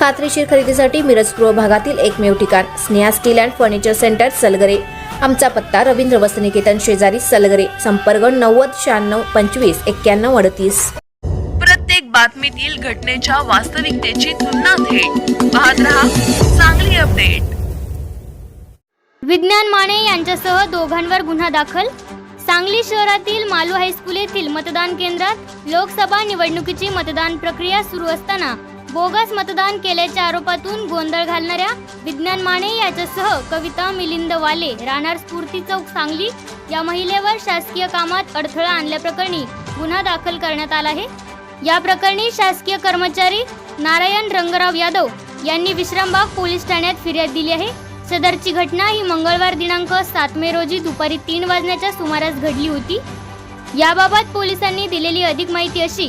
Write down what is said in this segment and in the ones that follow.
खात्रीशीर खरेदीसाठी मिरज पूर्व भागातील एकमेव ठिकाण Sneha steel and furniture centre Salgare. आमचा पत्ता रवींद्र वसनिकेतन शेजारी सलगरे संपर्क नव्वद शहाण्णव पंचवीस एक्क्याण्णव अडतीस. प्रत्येक बातमीतील घटनेच्या वास्तविकतेची तुलना थेट. पाहत रहा चांगली अपडेट. विज्ञान माने यांच्यासह दोघांवर गुन्हा दाखल. सांगली शहरातील मालू हायस्कूल येथील मतदान केंद्रात लोकसभा निवडणुकीची मतदान प्रक्रिया सुरू असताना बोगस मतदान केल्याच्या आरोपातून गोंधळ घालणाऱ्या विज्ञान माने याच्यासह कविता मिलिंद वाले राहणार स्फूर्ती चौक सांगली या महिलेवर शासकीय कामात अडथळा आणल्याप्रकरणी गुन्हा दाखल करण्यात आला आहे. या प्रकरणी शासकीय कर्मचारी नारायण रंगराव यादव यांनी विश्रामबाग पोलीस ठाण्यात फिर्याद दिली आहे. सदरची घटना ही मंगळवार दिनांक सात मे रोजी दुपारी तीन वाजण्याच्या सुमारास घडली होती. याबाबत पोलिसांनी दिलेली अधिक माहिती अशी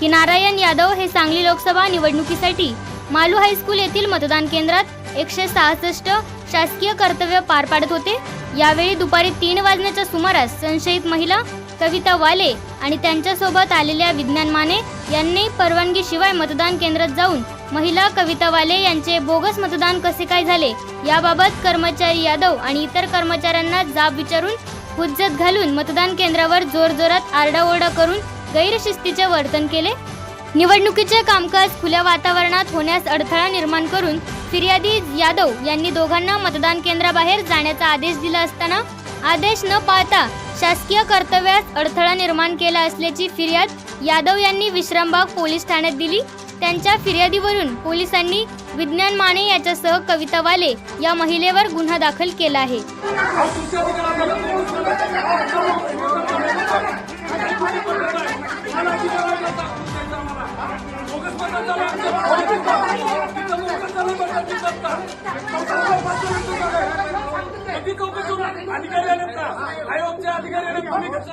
की नारायण यादव हे सांगली लोकसभा निवडणुकीसाठी मालू हायस्कूल येथील मतदान केंद्रात एकशे सहासष्ट शासकीय कर्तव्य पार पाडत होते. यावेळी दुपारी तीन वाजण्याच्या सुमारास संशयित महिला कविता वाले आणि त्यांच्यासोबत आलेल्या विज्ञान माने यांनी परवानगीशिवाय मतदान केंद्रात जाऊन महिला कविता वाले यांचे बोगस मतदान कसे काय झाले याबाबत कर्मचारी यादव आणि इतर कर्मचाऱ्यांना जाब विचारून हुज्जत घालून मतदान केंद्रावर जोरजोरात आरडाओरडा करून गैरशिस्तीचे वर्तन केले. निवडणुकीचे कामकाज खुल्या वातावरणात होण्यास अडथळा निर्माण करून फिर्यादी यादव यांनी दोघांना मतदान केंद्राबाहेर जाण्याचा आदेश दिला असताना आदेश न पाळता शासकीय कर्तव्यात अडथळा निर्माण केला असल्याची फिर्याद यादव यांनी विश्रामबाग पोलीस ठाण्यात दिली. त्यांच्या फिर्यादीवरून पोलिसांनी विज्ञान माने याच्यासह कविता वाले या महिलेवर गुन्हा दाखल केला आहे. अधिकारी आले